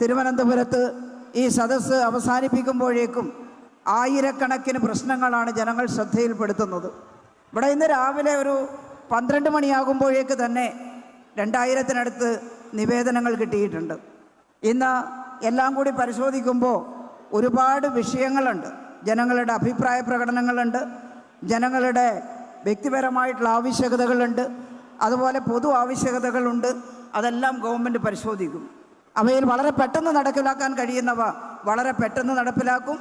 തിരുവനന്തപുരത്ത് ഈ സദസ്സ് അവസാനിപ്പിക്കുമ്പോഴേക്കും ആയിരക്കണക്കിന് പ്രശ്നങ്ങളാണ് ജനങ്ങൾ ശ്രദ്ധയിൽപ്പെടുത്തുന്നത്. ഇവിടെ ഇന്ന് രാവിലെ ഒരു പന്ത്രണ്ട് മണിയാകുമ്പോഴേക്ക് തന്നെ രണ്ടായിരത്തിനടുത്ത് നിവേദനങ്ങൾ കിട്ടിയിട്ടുണ്ട്. ഇന്ന് എല്ലാം കൂടി പരിശോധിക്കുമ്പോൾ ഒരുപാട് വിഷയങ്ങളുണ്ട്. ജനങ്ങളുടെ അഭിപ്രായ പ്രകടനങ്ങളുണ്ട്. ജനങ്ങളുടെ വ്യക്തിപരമായിട്ടുള്ള ആവശ്യകതകളുണ്ട്. അതുപോലെ പൊതു ആവശ്യകതകളുണ്ട്. അതെല്ലാം ഗവൺമെന്റ് പരിശോധിക്കും. അവയിൽ വളരെ പെട്ടെന്ന് നടപ്പിലാക്കാൻ കഴിയുന്നവ വളരെ പെട്ടെന്ന് നടപ്പിലാക്കും.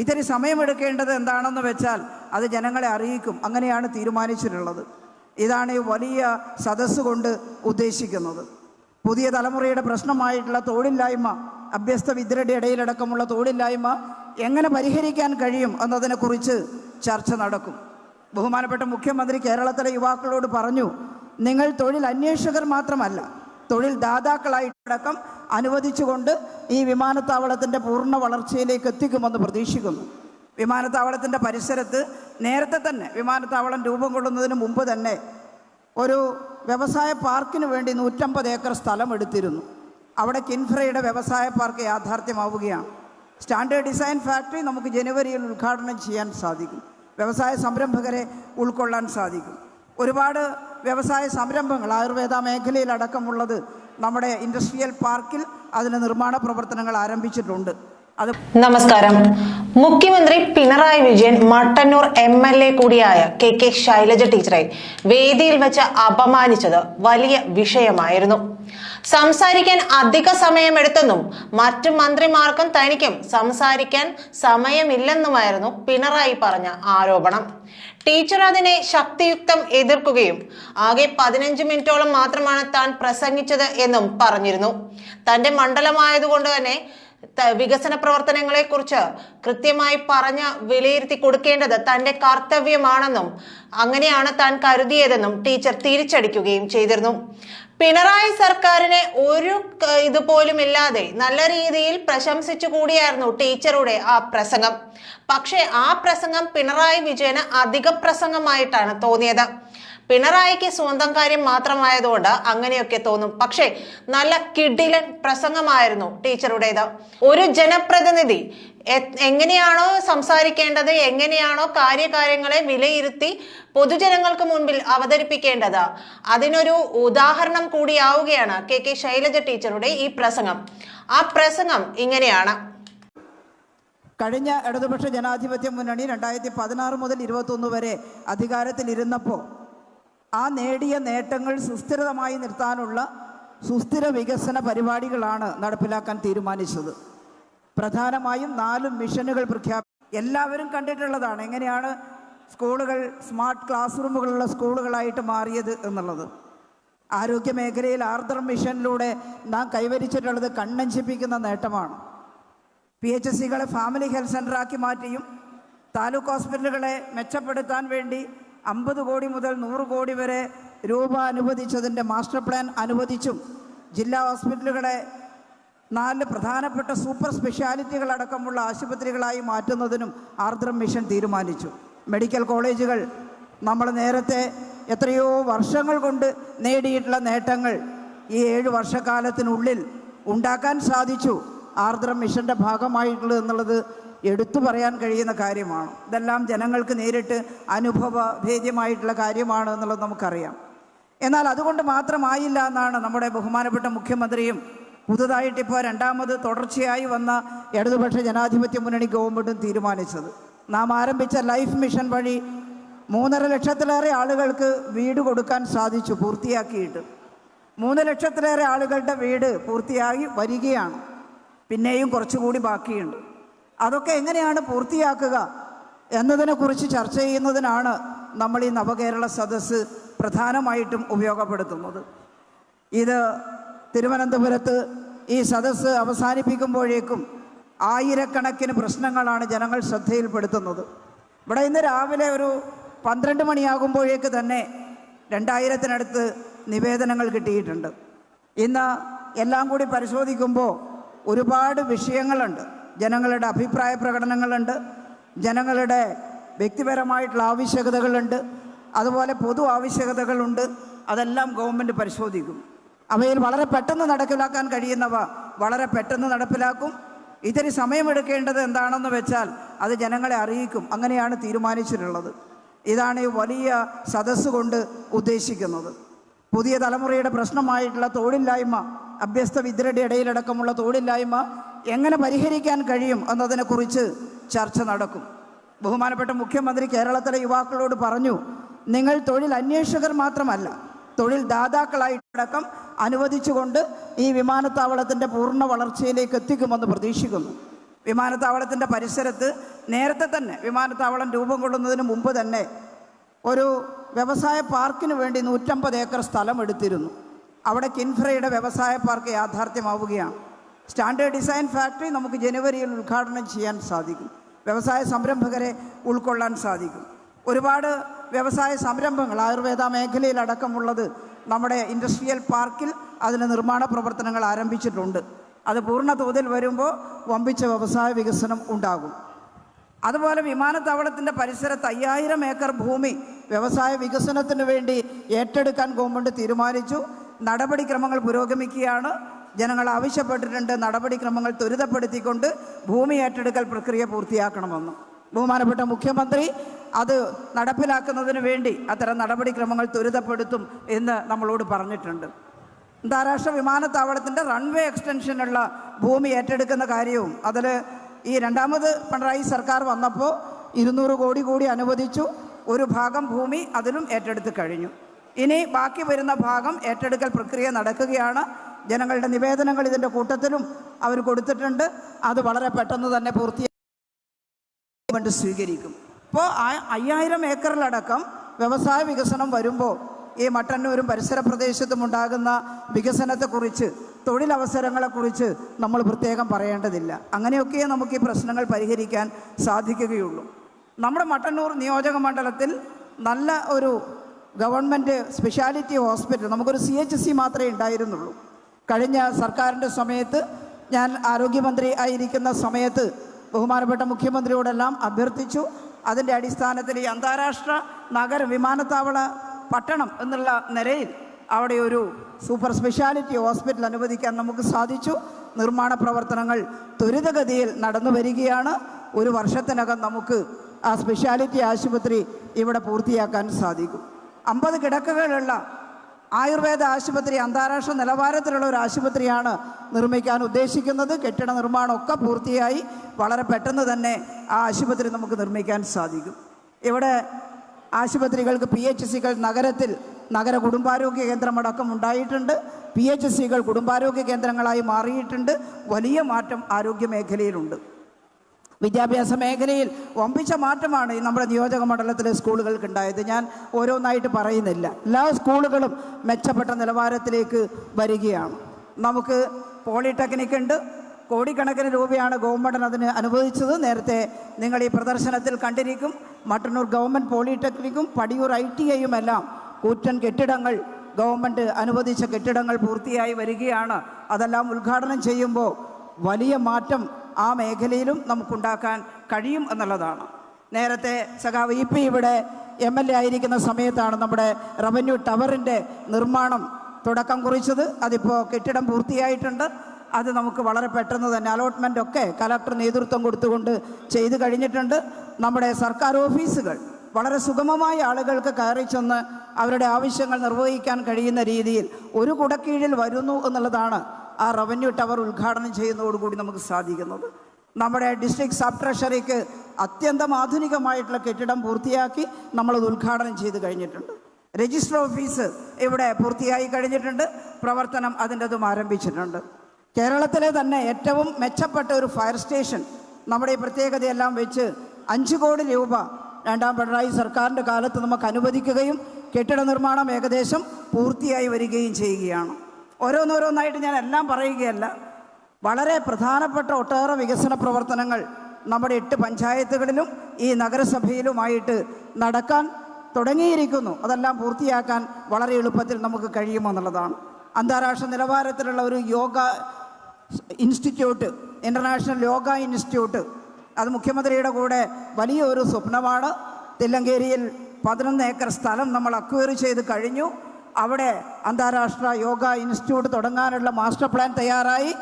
ഇത്തിരി സമയമെടുക്കേണ്ടത് എന്താണെന്ന് വെച്ചാൽ അത് ജനങ്ങളെ അറിയിക്കും. അങ്ങനെയാണ് തീരുമാനിച്ചിട്ടുള്ളത്. ഇതാണ് ഈ വലിയ സദസ്സ് കൊണ്ട് ഉദ്ദേശിക്കുന്നത്. പുതിയ തലമുറയുടെ പ്രശ്നമായിട്ടുള്ള തൊഴിലില്ലായ്മ അഭ്യസ്ത വിദ്യരുടെ ഇടയിലടക്കമുള്ള തൊഴിലില്ലായ്മ എങ്ങനെ പരിഹരിക്കാൻ കഴിയും എന്നതിനെക്കുറിച്ച് ചർച്ച നടക്കും. ബഹുമാനപ്പെട്ട മുഖ്യമന്ത്രി കേരളത്തിലെ യുവാക്കളോട് പറഞ്ഞു നിങ്ങൾ തൊഴിൽ അന്വേഷകർ മാത്രമല്ല തൊഴിൽ ദാതാക്കളായിട്ടടക്കം അനുവദിച്ചുകൊണ്ട് ഈ വിമാനത്താവളത്തിന്റെ പൂർണ വളർച്ചയിലേക്ക് എത്തിക്കുമെന്ന് പ്രതീക്ഷിക്കുന്നു. വിമാനത്താവളത്തിന്റെ പരിസരത്ത് നേരത്തെ തന്നെ വിമാനത്താവളം രൂപം കൊള്ളുന്നതിന് മുമ്പ് തന്നെ ഒരു വ്യവസായ പാർക്കിന് വേണ്ടി നൂറ്റമ്പത് ഏക്കർ സ്ഥലം എടുത്തിരുന്നു. അവിടെ കിൻഫ്രയുടെ വ്യവസായ പാർക്ക് യാഥാർത്ഥ്യമാവുകയാണ്. സ്റ്റാൻഡേർഡ് ഡിസൈൻ ഫാക്ടറി നമുക്ക് ജനുവരിയിൽ ഉദ്ഘാടനം ചെയ്യാൻ സാധിക്കും. വ്യവസായ സംരംഭകരെ ഉൾക്കൊള്ളാൻ സാധിക്കും. ഒരുപാട് വ്യവസായ സംരംഭങ്ങൾ ആയുർവേദ മേഖലയിലടക്കമുള്ളത് നമ്മുടെ ഇൻഡസ്ട്രിയൽ പാർക്കിൽ അതിന് നിർമ്മാണ പ്രവർത്തനങ്ങൾ ആരംഭിച്ചിട്ടുണ്ട്. അത് നമസ്കാരം. മുഖ്യമന്ത്രി Pinarayi Vijayan Mattannur M L A കൂടിയായ കെ കെ ശൈലജ ടീച്ചറെ വേദിയിൽ വെച്ച് അപമാനിച്ചത് വലിയ വിഷയമായിരുന്നു. സംസാരിക്കാൻ അധിക സമയമെടുത്തെന്നും മറ്റു മന്ത്രിമാർക്കും തനിക്കും സംസാരിക്കാൻ സമയമില്ലെന്നുമായിരുന്നു പിണറായി പറഞ്ഞ ആരോപണം. ടീച്ചർ അതിനെ ശക്തിയുക്തം എതിർക്കുകയും ആകെ പതിനഞ്ച് മിനിറ്റോളം മാത്രമാണ് താൻ പ്രസംഗിച്ചത് എന്നും പറഞ്ഞിരുന്നു. തന്റെ മണ്ഡലമായതുകൊണ്ട് തന്നെ വികസന പ്രവർത്തനങ്ങളെ കുറിച്ച് കൃത്യമായി പറഞ്ഞ് വിലയിരുത്തി കൊടുക്കേണ്ടത് തന്റെ കർത്തവ്യമാണെന്നും അങ്ങനെയാണ് താൻ കരുതിയതെന്നും ടീച്ചർ തിരിച്ചടിക്കുകയും ചെയ്തിരുന്നു. പിണറായി സർക്കാരിനെ ഒരു ഇതുപോലും ഇല്ലാതെ നല്ല രീതിയിൽ പ്രശംസിച്ചു കൂടിയായിരുന്നു ടീച്ചറുടെ ആ പ്രസംഗം. പക്ഷേ ആ പ്രസംഗം പിണറായി വിജയന് അധിക പ്രസംഗമായിട്ടാണ് തോന്നിയത്. പിണറായിക്ക് സ്വന്തം കാര്യം മാത്രമായതുകൊണ്ട് അങ്ങനെയൊക്കെ തോന്നും. പക്ഷേ നല്ല കിഡിലൻ പ്രസംഗമായിരുന്നു ടീച്ചറുടേത്. ഒരു ജനപ്രതിനിധി എങ്ങനെയാണോ സംസാരിക്കേണ്ടത് എങ്ങനെയാണോ കാര്യകാര്യങ്ങളെ വിലയിരുത്തി പൊതുജനങ്ങൾക്ക് മുൻപിൽ അവതരിപ്പിക്കേണ്ടത് അതിനൊരു ഉദാഹരണം കൂടിയാവുകയാണ് കെ കെ ശൈലജ ടീച്ചറുടെ ഈ പ്രസംഗം. ആ പ്രസംഗം ഇങ്ങനെയാണ്. കഴിഞ്ഞ ഇടതുപക്ഷ ജനാധിപത്യ മുന്നണി രണ്ടായിരത്തി പതിനാറ് മുതൽ ഇരുപത്തൊന്ന് വരെ അധികാരത്തിലിരുന്നപ്പോൾ ആ നേടിയ നേട്ടങ്ങൾ സുസ്ഥിരതമായി നിർത്താനുള്ള സുസ്ഥിര വികസന പരിപാടികളാണ് നടപ്പിലാക്കാൻ തീരുമാനിച്ചത്. പ്രധാനമായും നാല് മിഷനുകൾ പ്രഖ്യാപി എല്ലാവരും കണ്ടിട്ടുള്ളതാണ് എങ്ങനെയാണ് സ്കൂളുകൾ സ്മാർട്ട് ക്ലാസ് റൂമുകളുള്ള സ്കൂളുകളായിട്ട് മാറിയത് എന്നുള്ളത്. ആരോഗ്യ മേഖലയിൽ ആർദ്ര മിഷനിലൂടെ നാം കൈവരിച്ചിട്ടുള്ളത് കണ്ണഞ്ചിപ്പിക്കുന്ന നേട്ടമാണ്. പി എച്ച് എസ് സികളെ ഫാമിലി ഹെൽത്ത് സെന്ററാക്കി മാറ്റിയും താലൂക്ക് ഹോസ്പിറ്റലുകളെ മെച്ചപ്പെടുത്താൻ വേണ്ടി അമ്പത് കോടി മുതൽ നൂറ് കോടി വരെ രൂപ അനുവദിച്ചതിന്റെ മാസ്റ്റർ പ്ലാൻ അനുവദിച്ചും ജില്ലാ ഹോസ്പിറ്റലുകളെ നാല് പ്രധാനപ്പെട്ട സൂപ്പർ സ്പെഷ്യാലിറ്റികളടക്കമുള്ള ആശുപത്രികളായി മാറ്റുന്നതിനും ആർദ്രം മിഷൻ തീരുമാനിച്ചു. മെഡിക്കൽ കോളേജുകൾ നമ്മൾ നേരത്തെ എത്രയോ വർഷങ്ങൾ കൊണ്ട് നേടിയിട്ടുള്ള നേട്ടങ്ങൾ ഈ ഏഴ് വർഷക്കാലത്തിനുള്ളിൽ ഉണ്ടാക്കാൻ സാധിച്ചു. ആർദ്രം മിഷന്റെ ഭാഗമായിട്ടുള്ളത് എന്നുള്ളത് എടുത്തു പറയാൻ കഴിയുന്ന കാര്യമാണ്. ഇതെല്ലാം ജനങ്ങൾക്ക് നേരിട്ട് അനുഭവഭേദ്യമായിട്ടുള്ള കാര്യമാണ് എന്നുള്ളത് നമുക്കറിയാം. എന്നാൽ അതുകൊണ്ട് മാത്രമായില്ല എന്നാണ് നമ്മുടെ ബഹുമാനപ്പെട്ട മുഖ്യമന്ത്രിയും പുതുതായിട്ട് ഇപ്പോൾ രണ്ടാമത് തുടർച്ചയായി വന്ന ഇടതുപക്ഷ ജനാധിപത്യ മുന്നണി ഗവൺമെന്റും തീരുമാനിച്ചത്. നാം ആരംഭിച്ച ലൈഫ് മിഷൻ വഴി മൂന്നര ലക്ഷത്തിലേറെ ആളുകൾക്ക് വീട് കൊടുക്കാൻ സാധിച്ചു പൂർത്തിയാക്കിയിട്ട്. മൂന്ന് ലക്ഷത്തിലേറെ ആളുകളുടെ വീട് പൂർത്തിയായി വരികയാണ്. പിന്നെയും കുറച്ചുകൂടി ബാക്കിയുണ്ട്. അതൊക്കെ എങ്ങനെയാണ് പൂർത്തിയാക്കുക എന്നതിനെക്കുറിച്ച് ചർച്ച ചെയ്യുന്നതിനാണ് നമ്മൾ ഈ നവകേരള സദസ്സ് പ്രധാനമായിട്ടും ഉപയോഗപ്പെടുത്തുന്നത്. ഇത് തിരുവനന്തപുരത്ത് ഈ സദസ്സ് അവസാനിപ്പിക്കുമ്പോഴേക്കും ആയിരക്കണക്കിന് പ്രശ്നങ്ങളാണ് ജനങ്ങൾ ശ്രദ്ധയിൽപ്പെടുത്തുന്നത്. ഇവിടെ ഇന്ന് രാവിലെ ഒരു പന്ത്രണ്ട് മണിയാകുമ്പോഴേക്ക് തന്നെ രണ്ടായിരത്തിനടുത്ത് നിവേദനങ്ങൾ കിട്ടിയിട്ടുണ്ട്. ഇന്ന് എല്ലാം കൂടി പരിശോധിക്കുമ്പോൾ ഒരുപാട് വിഷയങ്ങളുണ്ട്. ജനങ്ങളുടെ അഭിപ്രായ പ്രകടനങ്ങളുണ്ട്. ജനങ്ങളുടെ വ്യക്തിപരമായിട്ടുള്ള ആവശ്യകതകളുണ്ട്. അതുപോലെ പൊതു ആവശ്യകതകളുണ്ട്. അതെല്ലാം ഗവൺമെന്റ് പരിശോധിക്കും. അവയിൽ വളരെ പെട്ടെന്ന് നടപ്പിലാക്കാൻ കഴിയുന്നവ വളരെ പെട്ടെന്ന് നടപ്പിലാക്കും. ഇത്തിരി സമയമെടുക്കേണ്ടത് എന്താണെന്ന് വെച്ചാൽ അത് ജനങ്ങളെ അറിയിക്കും. അങ്ങനെയാണ് തീരുമാനിച്ചിട്ടുള്ളത്. ഇതാണ് ഈ വലിയ സദസ്സ് കൊണ്ട് ഉദ്ദേശിക്കുന്നത്. പുതിയ തലമുറയുടെ പ്രശ്നമായിട്ടുള്ള തൊഴിലില്ലായ്മ അഭ്യസ്ത വിദ്യരുടെ ഇടയിലടക്കമുള്ള തൊഴിലില്ലായ്മ എങ്ങനെ പരിഹരിക്കാൻ കഴിയും എന്നതിനെക്കുറിച്ച് ചർച്ച നടക്കും. ബഹുമാനപ്പെട്ട മുഖ്യമന്ത്രി കേരളത്തിലെ യുവാക്കളോട് പറഞ്ഞു നിങ്ങൾ തൊഴിൽ അന്വേഷകർ മാത്രമല്ല തൊഴിൽ ദാതാക്കളായിട്ടടക്കം അനുവദിച്ചുകൊണ്ട് ഈ വിമാനത്താവളത്തിന്റെ പൂർണ വളർച്ചയിലേക്ക് എത്തിക്കുമെന്ന് പ്രതീക്ഷിക്കുന്നു. വിമാനത്താവളത്തിന്റെ പരിസരത്ത് നേരത്തെ തന്നെ വിമാനത്താവളം രൂപം കൊള്ളുന്നതിന് മുമ്പ് തന്നെ ഒരു വ്യവസായ പാർക്കിന് വേണ്ടി നൂറ്റമ്പത് ഏക്കർ സ്ഥലം എടുത്തിരുന്നു. അവിടെ കിൻഫ്രയുടെ വ്യവസായ പാർക്ക് യാഥാർത്ഥ്യമാവുകയാണ്. സ്റ്റാൻഡേർഡ് ഡിസൈൻ ഫാക്ടറി നമുക്ക് ജനുവരിയിൽ ഉദ്ഘാടനം ചെയ്യാൻ സാധിക്കും. വ്യവസായ സംരംഭകരെ ഉൾക്കൊള്ളാൻ സാധിക്കും. ഒരുപാട് വ്യവസായ സംരംഭങ്ങൾ ആയുർവേദ മേഖലയിലടക്കമുള്ളത് നമ്മുടെ ഇൻഡസ്ട്രിയൽ പാർക്കിൽ അതിന് നിർമ്മാണ പ്രവർത്തനങ്ങൾ ആരംഭിച്ചിട്ടുണ്ട്. അത് പൂർണ തോതിൽ വരുമ്പോൾ വമ്പിച്ച വ്യവസായ വികസനം ഉണ്ടാകും. അതുപോലെ വിമാനത്താവളത്തിന്റെ പരിസരത്ത് അയ്യായിരം ഏക്കർ ഭൂമി വ്യവസായ വികസനത്തിന് വേണ്ടി ഏറ്റെടുക്കാൻ ഗവൺമെന്റ് തീരുമാനിച്ചു. നടപടിക്രമങ്ങൾ പുരോഗമിക്കുകയാണ്. ജനങ്ങൾ ആവശ്യപ്പെട്ടിട്ടുണ്ട് നടപടിക്രമങ്ങൾ ത്വരിതപ്പെടുത്തിക്കൊണ്ട് ഭൂമി ഏറ്റെടുക്കൽ പ്രക്രിയ പൂർത്തിയാക്കണമെന്ന്. ബഹുമാനപ്പെട്ട മുഖ്യമന്ത്രി അത് നടപ്പിലാക്കുന്നതിന് വേണ്ടി അത്തരം നടപടിക്രമങ്ങൾ ത്വരിതപ്പെടുത്തും എന്ന് നമ്മളോട് പറഞ്ഞിട്ടുണ്ട്. അന്താരാഷ്ട്ര വിമാനത്താവളത്തിന്റെ റൺവേ എക്സ്റ്റൻഷനുള്ള ഭൂമി ഏറ്റെടുക്കുന്ന കാര്യവും അതിൽ ഈ രണ്ടാമത് പിണറായി സർക്കാർ വന്നപ്പോൾ ഇരുന്നൂറ് കോടി കൂടി അനുവദിച്ചു. ഒരു ഭാഗം ഭൂമി അതിലും ഏറ്റെടുത്ത് കഴിഞ്ഞു. ഇനി ബാക്കി വരുന്ന ഭാഗം ഏറ്റെടുക്കൽ പ്രക്രിയ നടക്കുകയാണ്. ജനങ്ങളുടെ നിവേദനങ്ങൾ ഇതിന്റെ കൂട്ടത്തിലും അവർ കൊടുത്തിട്ടുണ്ട്. അത് വളരെ പെട്ടെന്ന് തന്നെ പൂർത്തിയാക്കി സ്വീകരിക്കും. ഇപ്പോൾ അയ്യായിരം ഏക്കറിലടക്കം വ്യവസായ വികസനം വരുമ്പോൾ ഈ മട്ടന്നൂരും പരിസര പ്രദേശത്തും ഉണ്ടാകുന്ന വികസനത്തെക്കുറിച്ച് തൊഴിലവസരങ്ങളെക്കുറിച്ച് നമ്മൾ പ്രത്യേകം പറയേണ്ടതില്ല. അങ്ങനെയൊക്കെ നമുക്ക് ഈ പ്രശ്നങ്ങൾ പരിഹരിക്കാൻ സാധിക്കുകയുള്ളൂ. നമ്മുടെ മട്ടന്നൂർ നിയോജക മണ്ഡലത്തിൽ നല്ല ഒരു ഗവൺമെന്റ് സ്പെഷ്യാലിറ്റി ഹോസ്പിറ്റൽ നമുക്കൊരു സി എച്ച് സി മാത്രമേ ഉണ്ടായിരുന്നുള്ളൂ. കഴിഞ്ഞ സർക്കാരിന്റെ സമയത്ത് ഞാൻ ആരോഗ്യമന്ത്രി ആയിരിക്കുന്ന സമയത്ത് ബഹുമാനപ്പെട്ട മുഖ്യമന്ത്രിയോടെല്ലാം അഭ്യർത്ഥിച്ചു. അതിന്റെ അടിസ്ഥാനത്തിൽ ഈ അന്താരാഷ്ട്ര നഗര വിമാനത്താവള പട്ടണം എന്നുള്ള നിലയിൽ അവിടെ ഒരു സൂപ്പർ സ്പെഷ്യാലിറ്റി ഹോസ്പിറ്റൽ അനുവദിക്കാൻ നമുക്ക് സാധിച്ചു. നിർമ്മാണ പ്രവർത്തനങ്ങൾ ത്വരിതഗതിയിൽ നടന്നു വരികയാണ്. ഒരു വർഷത്തിനകം നമുക്ക് ആ സ്പെഷ്യാലിറ്റി ആശുപത്രി ഇവിടെ പൂർത്തിയാക്കാൻ സാധിക്കും. അമ്പത് കിടക്കകളുള്ള ആയുർവേദ ആശുപത്രി അന്താരാഷ്ട്ര നിലവാരത്തിലുള്ള ഒരു ആശുപത്രിയാണ് നിർമ്മിക്കാൻ ഉദ്ദേശിക്കുന്നത്. കെട്ടിട നിർമ്മാണമൊക്കെ പൂർത്തിയായി. വളരെ പെട്ടെന്ന് തന്നെ ആ ആശുപത്രി നമുക്ക് നിർമ്മിക്കാൻ സാധിക്കും. ഇവിടെ ആശുപത്രികൾക്ക് പി എച്ച് സികൾ നഗരത്തിൽ നഗര കുടുംബാരോഗ്യ കേന്ദ്രമടക്കം ഉണ്ടായിട്ടുണ്ട്. പി എച്ച് സികൾ കുടുംബാരോഗ്യ കേന്ദ്രങ്ങളായി മാറിയിട്ടുണ്ട്. വലിയ മാറ്റം ആരോഗ്യ മേഖലയിലുണ്ട് വിദ്യാഭ്യാസ മേഖലയിൽ വമ്പിച്ച മാറ്റമാണ് ഈ നമ്മുടെ നിയോജക മണ്ഡലത്തിലെ സ്കൂളുകൾക്ക് ഉണ്ടായത് ഞാൻ ഓരോന്നായിട്ട് പറയുന്നില്ല. എല്ലാ സ്കൂളുകളും മെച്ചപ്പെട്ട നിലവാരത്തിലേക്ക് വരികയാണ്. നമുക്ക് പോളിടെക്നിക് ഉണ്ട്. കോടിക്കണക്കിന് രൂപയാണ് ഗവൺമെന്റ് അതിന് അനുവദിച്ചത്. നേരത്തെ നിങ്ങൾ ഈ പ്രദർശനത്തിൽ കണ്ടിരിക്കും. മട്ടന്നൂർ ഗവൺമെന്റ് പോളിടെക്നിക്കും പടിയൂർ ഐ ടി ഐയും എല്ലാം കൂറ്റൻ കെട്ടിടങ്ങൾ ഗവൺമെന്റ് അനുവദിച്ച കെട്ടിടങ്ങൾ പൂർത്തിയായി വരികയാണ്. അതെല്ലാം ഉദ്ഘാടനം ചെയ്യുമ്പോൾ വലിയ മാറ്റം ആ മേഖലയിലും നമുക്കുണ്ടാക്കാൻ കഴിയും എന്നുള്ളതാണ്. നേരത്തെ സഖാവ് ഇ പി ഇവിടെ എം എൽ എ ആയിരിക്കുന്ന സമയത്താണ് നമ്മുടെ റവന്യൂ ടവറിന്റെ നിർമ്മാണം തുടക്കം കുറിച്ചത്. അതിപ്പോൾ കെട്ടിടം പൂർത്തിയായിട്ടുണ്ട്. അത് നമുക്ക് വളരെ പെട്ടെന്ന് തന്നെ അലോട്ട്മെന്റ് ഒക്കെ കലക്ടർ നേതൃത്വം കൊടുത്തുകൊണ്ട് ചെയ്തു കഴിഞ്ഞിട്ടുണ്ട്. നമ്മുടെ സർക്കാർ ഓഫീസുകൾ വളരെ സുഗമമായ ആളുകൾക്ക് കയറി ചെന്ന് അവരുടെ ആവശ്യങ്ങൾ നിർവഹിക്കാൻ കഴിയുന്ന രീതിയിൽ ഒരു കുടക്കീഴിൽ വരുന്നു എന്നുള്ളതാണ് ആ റവന്യൂ ടവർ ഉദ്ഘാടനം ചെയ്യുന്നതോടുകൂടി നമുക്ക് സാധിക്കുന്നത്. നമ്മുടെ ഡിസ്ട്രിക്ട് സബ് ട്രഷറിക്ക് അത്യന്തം ആധുനികമായിട്ടുള്ള കെട്ടിടം പൂർത്തിയാക്കി നമ്മളത് ഉദ്ഘാടനം ചെയ്ത് കഴിഞ്ഞിട്ടുണ്ട്. രജിസ്റ്റർ ഓഫീസ് ഇവിടെ പൂർത്തിയായി കഴിഞ്ഞിട്ടുണ്ട്. പ്രവർത്തനം അതിന്റെതും ആരംഭിച്ചിട്ടുണ്ട്. കേരളത്തിലെ തന്നെ ഏറ്റവും മെച്ചപ്പെട്ട ഒരു ഫയർ സ്റ്റേഷൻ നമ്മുടെ ഈ പ്രത്യേകതയെല്ലാം വെച്ച് അഞ്ച് കോടി രൂപ രണ്ടാം പിണറായി സർക്കാരിന്റെ കാലത്ത് നമുക്ക് അനുവദിക്കുകയും കെട്ടിട നിർമ്മാണം ഏകദേശം പൂർത്തിയായി വരികയും ചെയ്യുകയാണ്. ഓരോന്നോരോന്നായിട്ട് ഞാൻ എല്ലാം പറയുകയല്ല. വളരെ പ്രധാനപ്പെട്ട ഒട്ടേറെ വികസന പ്രവർത്തനങ്ങൾ നമ്മുടെ എട്ട് പഞ്ചായത്തുകളിലും ഈ നഗരസഭയിലുമായിട്ട് നടക്കാൻ തുടങ്ങിയിരിക്കുന്നു. അതെല്ലാം പൂർത്തിയാക്കാൻ വളരെ എളുപ്പത്തിൽ നമുക്ക് കഴിയുമെന്നുള്ളതാണ് അന്താരാഷ്ട്ര നിലവാരത്തിലുള്ള ഒരു yoga institute international yoga institute അത് മുഖ്യമന്ത്രിയുടെ കൂടെ വലിയൊരു സ്വപ്നമാണ്. തില്ലങ്കേരിയിൽ പതിനൊന്ന് ഏക്കർ സ്ഥലം നമ്മൾ അക്വയർ ചെയ്ത് കഴിഞ്ഞു. അവിടെ അന്താരാഷ്ട്ര യോഗ ഇൻസ്റ്റിറ്റ്യൂട്ട് തുടങ്ങാനുള്ള മാസ്റ്റർ പ്ലാൻ തയ്യാറായി.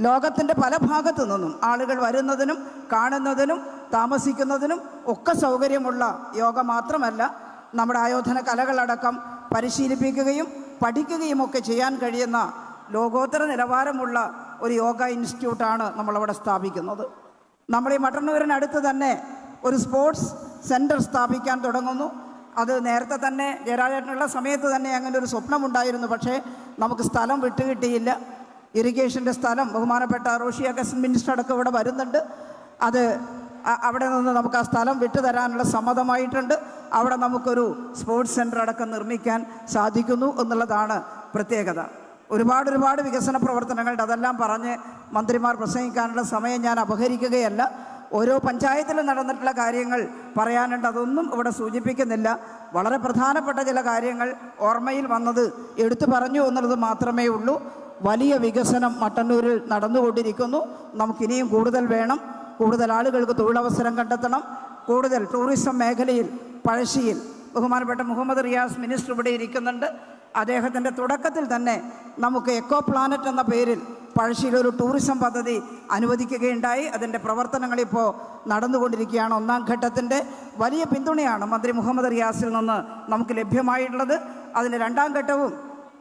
ലോകത്തിന്റെ പല ഭാഗത്തു നിന്നും ആളുകൾ വരുന്നതിനും കാണുന്നതിനും താമസിക്കുന്നതിനും ഒക്കെ സൗകര്യമുള്ള യോഗ മാത്രമല്ല നമ്മുടെ ആയോധന കലകളടക്കം പരിശീലിപ്പിക്കുകയും പഠിക്കുകയും ഒക്കെ ചെയ്യാൻ കഴിയുന്ന ലോകോത്തര നിലവാരമുള്ള ഒരു യോഗ ഇൻസ്റ്റിറ്റ്യൂട്ടാണ് നമ്മളവിടെ സ്ഥാപിക്കുന്നത്. നമ്മൾ ഈ മട്ടന്നൂരിനടുത്ത് തന്നെ ഒരു സ്പോർട്സ് സെന്റർ സ്ഥാപിക്കാൻ തുടങ്ങുന്നു. അത് നേരത്തെ തന്നെ ജയരാജേട്ടനുള്ള സമയത്ത് തന്നെ അങ്ങനെ ഒരു സ്വപ്നമുണ്ടായിരുന്നു. പക്ഷേ നമുക്ക് സ്ഥലം വിട്ടുകിട്ടിയില്ല. ഇറിഗേഷന്റെ സ്ഥലം ബഹുമാനപ്പെട്ട റോഷി അഗസ്റ്റ് മിനിസ്റ്റർ അടക്കം ഇവിടെ വരുന്നുണ്ട്. അത് അവിടെ നിന്ന് നമുക്ക് ആ സ്ഥലം വിട്ടുതരാനുള്ള സമ്മതമായിട്ടുണ്ട്. അവിടെ നമുക്കൊരു സ്പോർട്സ് സെന്റർ അടക്കം നിർമ്മിക്കാൻ സാധിക്കുന്നു എന്നുള്ളതാണ് പ്രത്യേകത. ഒരുപാട് ഒരുപാട് വികസന പ്രവർത്തനങ്ങളുണ്ട് അതെല്ലാം പറഞ്ഞ് മന്ത്രിമാർ പ്രസംഗിക്കാനുള്ള സമയം ഞാൻ അപഹരിക്കുകയല്ല. ഓരോ പഞ്ചായത്തിലും നടന്നിട്ടുള്ള കാര്യങ്ങൾ പറയാനുണ്ട്. അതൊന്നും ഇവിടെ സൂചിപ്പിക്കുന്നില്ല. വളരെ പ്രധാനപ്പെട്ട ചില കാര്യങ്ങൾ ഓർമ്മയിൽ വന്നത് എടുത്തു പറഞ്ഞു എന്നുള്ളത് മാത്രമേ ഉള്ളൂ. വലിയ വികസനം മട്ടന്നൂരിൽ നടന്നുകൊണ്ടിരിക്കുന്നു. നമുക്കിനിയും കൂടുതൽ വേണം. കൂടുതൽ ആളുകൾക്ക് തൊഴിലവസരം കണ്ടെത്തണം. കൂടുതൽ ടൂറിസം മേഖലയിൽ പഴശ്ശിയിൽ ബഹുമാനപ്പെട്ട മുഹമ്മദ് റിയാസ് മിനിസ്റ്റർ ഇവിടെ ഇരിക്കുന്നുണ്ട്. അദ്ദേഹത്തിന്റെ തുടക്കത്തിൽ തന്നെ നമുക്ക് എക്കോ പ്ലാനറ്റ് എന്ന പേരിൽ പഴശ്ശിയിൽ ഒരു ടൂറിസം പദ്ധതി അനുവദിക്കുകയുണ്ടായി. അതിന്റെ പ്രവർത്തനങ്ങൾ ഇപ്പോൾ നടന്നുകൊണ്ടിരിക്കുകയാണ്. ഒന്നാം ഘട്ടത്തിന്റെ വലിയ പിന്തുണയാണ് മന്ത്രി മുഹമ്മദ് റിയാസിൽ നിന്ന് നമുക്ക് ലഭ്യമായിട്ടുള്ളത്. അതിന്റെ രണ്ടാം ഘട്ടവും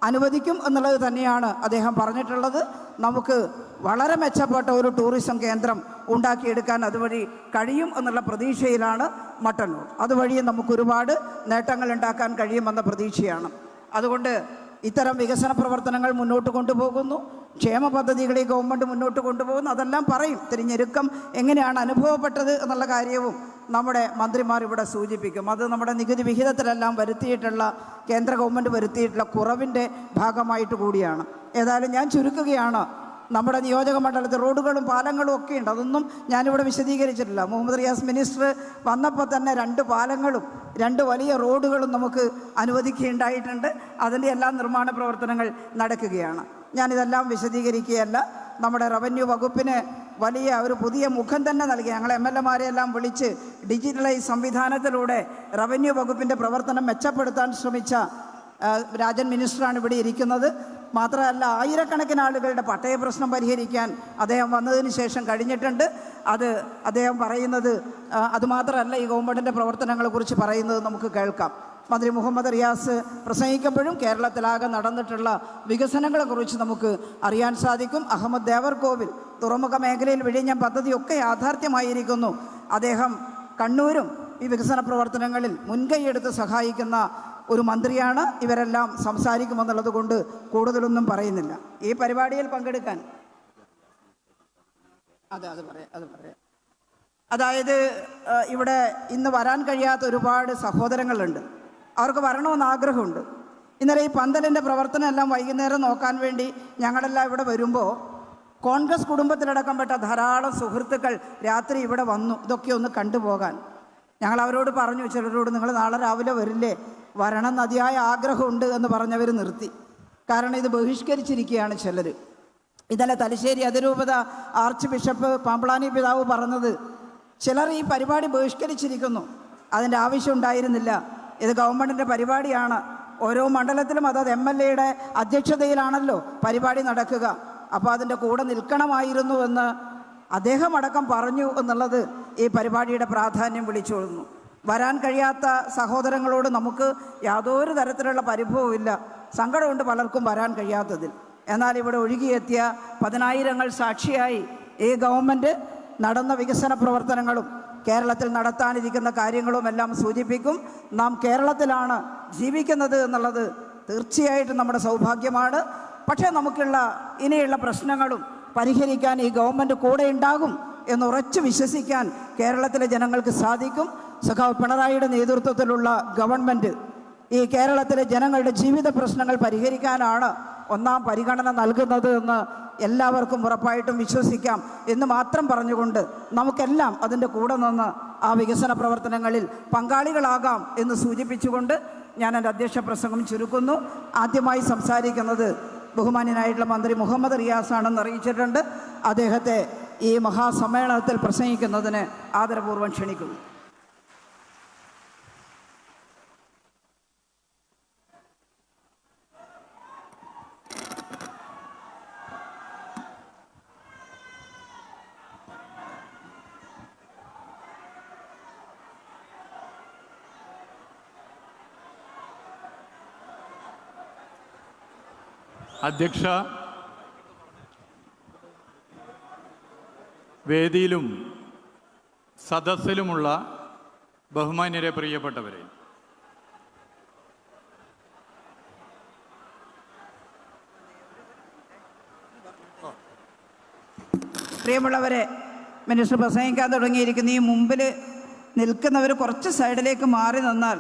അനുവദിക്കും എന്നുള്ളത് തന്നെയാണ് അദ്ദേഹം പറഞ്ഞിട്ടുള്ളത്. നമുക്ക് വളരെ മെച്ചപ്പെട്ട ഒരു ടൂറിസം കേന്ദ്രം ഉണ്ടാക്കിയെടുക്കാൻ അതുവഴി കഴിയും എന്നുള്ള പ്രതീക്ഷയിലാണ് മട്ടന്നൂർ. അതുവഴി നമുക്ക് ഒരുപാട് നേട്ടങ്ങൾ ഉണ്ടാക്കാൻ കഴിയുമെന്ന പ്രതീക്ഷയാണ്. അതുകൊണ്ട് ഇത്തരം വികസന പ്രവർത്തനങ്ങൾ മുന്നോട്ട് കൊണ്ടുപോകുന്നു. ക്ഷേമ പദ്ധതികളെ ഗവൺമെന്റ് മുന്നോട്ട് കൊണ്ടുപോകുന്നു. അതെല്ലാം പറയും. തിരിഞ്ഞെരുക്കം എങ്ങനെയാണ് അനുഭവപ്പെട്ടത് എന്നുള്ള കാര്യവും നമ്മുടെ മന്ത്രിമാർ ഇവിടെ സൂചിപ്പിക്കും. അത് നമ്മുടെ നികുതി വിഹിതത്തിലെല്ലാം വരുത്തിയിട്ടുള്ള കേന്ദ്ര ഗവൺമെന്റ് വരുത്തിയിട്ടുള്ള കുറവിന്റെ ഭാഗമായിട്ട് കൂടിയാണ്. ഏതായാലും ഞാൻ ചുരുക്കുകയാണ്. നമ്മുടെ നിയോജക മണ്ഡലത്തിൽ റോഡുകളും പാലങ്ങളും ഒക്കെ ഉണ്ട്. അതൊന്നും ഞാനിവിടെ വിശദീകരിച്ചിട്ടില്ല. മുഹമ്മദ് റിയാസ് മിനിസ്റ്റർ വന്നപ്പോൾ തന്നെ രണ്ട് പാലങ്ങളും രണ്ട് വലിയ റോഡുകളും നമുക്ക് അനുവദിക്കുകയുണ്ടായിട്ടുണ്ട്. അതിന്റെ എല്ലാ നിർമ്മാണ പ്രവർത്തനങ്ങൾ നടക്കുകയാണ്. ഞാനിതെല്ലാം വിശദീകരിക്കുകയല്ല. നമ്മുടെ റവന്യൂ വകുപ്പിന് വലിയ ഒരു പുതിയ മുഖം തന്നെ നൽകി. ഞങ്ങൾ എം എൽ എമാരെ എല്ലാം വിളിച്ച് ഡിജിറ്റലൈസ് സംവിധാനത്തിലൂടെ റവന്യൂ വകുപ്പിന്റെ പ്രവർത്തനം മെച്ചപ്പെടുത്താൻ ശ്രമിച്ച രാജൻ മിനിസ്റ്ററാണ് ഇവിടെ ഇരിക്കുന്നത്. മാത്രമല്ല ആയിരക്കണക്കിന് ആളുകളുടെ പട്ടയ പ്രശ്നം പരിഹരിക്കാൻ അദ്ദേഹം വന്നതിന് ശേഷം കഴിഞ്ഞിട്ടുണ്ട്. അത് അദ്ദേഹം പറയുന്നത് അതുമാത്രമല്ല ഈ ഗവൺമെന്റിന്റെ പ്രവർത്തനങ്ങളെക്കുറിച്ച് പറയുന്നത് നമുക്ക് കേൾക്കാം. മന്ത്രി മുഹമ്മദ് റിയാസ് പ്രസംഗിക്കുമ്പോഴും കേരളത്തിലാകെ നടന്നിട്ടുള്ള വികസനങ്ങളെക്കുറിച്ച് നമുക്ക് അറിയാൻ സാധിക്കും. അഹമ്മദ് ദേവർകോവിൽ തുറമുഖ മേഖലയിൽ വിഴിഞ്ഞ പദ്ധതിയൊക്കെ യാഥാർത്ഥ്യമായിരിക്കുന്നു. അദ്ദേഹം കണ്ണൂരും ഈ വികസന പ്രവർത്തനങ്ങളിൽ മുൻകൈയെടുത്ത് സഹായിക്കുന്ന ഒരു മന്ത്രിയാണ് ഇവരെല്ലാം സംസാരിക്കുമെന്നുള്ളത് കൊണ്ട് കൂടുതലൊന്നും പറയുന്നില്ല. ഈ പരിപാടിയിൽ പങ്കെടുക്കാൻ. അതെ അത് പറയാം അത് പറയാം. അതായത് ഇവിടെ ഇന്ന് വരാൻ കഴിയാത്ത ഒരുപാട് സഹോദരങ്ങളുണ്ട്. അവർക്ക് വരണമെന്ന് ആഗ്രഹമുണ്ട്. ഇന്നലെ ഈ പന്തലിന്റെ പ്രവർത്തനം എല്ലാം വൈകുന്നേരം നോക്കാൻ വേണ്ടി ഞങ്ങളെല്ലാം ഇവിടെ വരുമ്പോൾ കോൺഗ്രസ് കുടുംബത്തിലടക്കം പെട്ട ധാരാളം സുഹൃത്തുക്കൾ രാത്രി ഇവിടെ വന്നു. ഇതൊക്കെ ഒന്ന് കണ്ടുപോകാൻ. ഞങ്ങൾ അവരോട് പറഞ്ഞു ചിലരോട് നിങ്ങൾ നാളെ രാവിലെ വരില്ലേ? വരണം അതിയായ ആഗ്രഹമുണ്ട് എന്ന് പറഞ്ഞവർ നിർത്തി. കാരണം ഇത് ബഹിഷ്കരിച്ചിരിക്കുകയാണ് ചിലർ ഇന്നലെ തലശ്ശേരി അതിരൂപത ആർച്ച് ബിഷപ്പ് പാമ്പളാനി പിതാവ് പറഞ്ഞത് ചിലർ ഈ പരിപാടി ബഹിഷ്കരിച്ചിരിക്കുന്നു. അതിന്റെ ആവശ്യം ഉണ്ടായിരുന്നില്ല. ഇത് ഗവൺമെന്റിന്റെ പരിപാടിയാണ്. ഓരോ മണ്ഡലത്തിലും അതത് എം എൽ എയുടെ അധ്യക്ഷതയിലാണല്ലോ പരിപാടി നടക്കുക. അപ്പോൾ അതിന്റെ കൂടെ നിൽക്കണമായിരുന്നു എന്ന് അദ്ദേഹം അടക്കം പറഞ്ഞു എന്നുള്ളത് ഈ പരിപാടിയുടെ പ്രാധാന്യം വിളിച്ചോളുന്നു. വരാൻ കഴിയാത്ത സഹോദരങ്ങളോട് നമുക്ക് യാതൊരു തരത്തിലുള്ള പരിഭവമില്ല സങ്കടമുണ്ട് പലർക്കും വരാൻ കഴിയാത്തതിൽ. എന്നാൽ ഇവിടെ ഒഴുകിയെത്തിയ പതിനായിരങ്ങൾ സാക്ഷിയായി ഈ ഗവൺമെന്റ് നടന്ന വികസന പ്രവർത്തനങ്ങളും കേരളത്തിൽ നടത്താനിരിക്കുന്ന കാര്യങ്ങളും എല്ലാം സൂചിപ്പിക്കും. നാം കേരളത്തിലാണ് ജീവിക്കുന്നത് എന്നുള്ളത് തീർച്ചയായിട്ടും നമ്മുടെ സൗഭാഗ്യമാണ്. പക്ഷേ നമുക്കുള്ള ഇനിയുള്ള പ്രശ്നങ്ങളും പരിഹരിക്കാൻ ഈ ഗവൺമെന്റ് കൂടെ ഉണ്ടാകും എന്ന് ഉറച്ചു വിശ്വസിക്കാൻ കേരളത്തിലെ ജനങ്ങൾക്ക് സാധിക്കും. സഖാവ് പിണറായിയുടെ നേതൃത്വത്തിലുള്ള ഗവൺമെന്റ് ഈ കേരളത്തിലെ ജനങ്ങളുടെ ജീവിത പ്രശ്നങ്ങൾ പരിഹരിക്കാനാണ് ഒന്നാം പരിഗണന നൽകുന്നത് എന്ന് എല്ലാവർക്കും ഉറപ്പായിട്ടും വിശ്വസിക്കാം എന്ന് മാത്രം പറഞ്ഞുകൊണ്ട് നമുക്കെല്ലാം അതിന്റെ കൂടെ നിന്ന് ആ വികസന പ്രവർത്തനങ്ങളിൽ പങ്കാളികളാകാം എന്ന് സൂചിപ്പിച്ചുകൊണ്ട് ഞാൻ എന്റെ അധ്യക്ഷ പ്രസംഗം ചുരുക്കുന്നു. ആദ്യമായി സംസാരിക്കുന്നത് ബഹുമാന്യനായിട്ടുള്ള മന്ത്രി മുഹമ്മദ് റിയാസാണെന്ന് അറിയിച്ചിട്ടുണ്ട്. അദ്ദേഹത്തെ ഈ മഹാസമ്മേളനത്തിൽ പ്രസംഗിക്കുന്നതിന് ആദരപൂർവം ക്ഷണിക്കുന്നു. അധ്യക്ഷ വേദിയിലും സദസ്സിലുമുള്ള ബഹുമാന്യരെ പ്രിയപ്പെട്ടവരെ. പ്രിയമുള്ളവരെ മിനിസ്റ്റർ പ്രസംഗിക്കാൻ തുടങ്ങിയിരിക്കുന്ന ഈ മുമ്പിൽ നിൽക്കുന്നവർ കുറച്ച് സൈഡിലേക്ക് മാറി നിന്നാൽ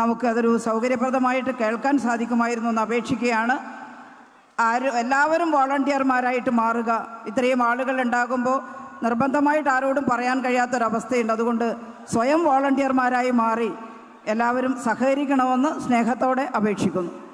നമുക്ക് അതൊരു സൗകര്യപ്രദമായിട്ട് കേൾക്കാൻ സാധിക്കുമായിരുന്നു എന്ന് അപേക്ഷിക്കുകയാണ്. ആരും എല്ലാവരും വോളണ്ടിയർമാരായിട്ട് മാറുക. ഇത്രയും ആളുകൾ ഉണ്ടാകുമ്പോൾ നിർബന്ധമായിട്ട് ആരോടും പറയാൻ കഴിയാത്തൊരവസ്ഥയുണ്ട്. അതുകൊണ്ട് സ്വയം വോളണ്ടിയർമാരായി മാറി എല്ലാവരും സഹകരിക്കണമെന്ന് സ്നേഹത്തോടെ അപേക്ഷിക്കുന്നു.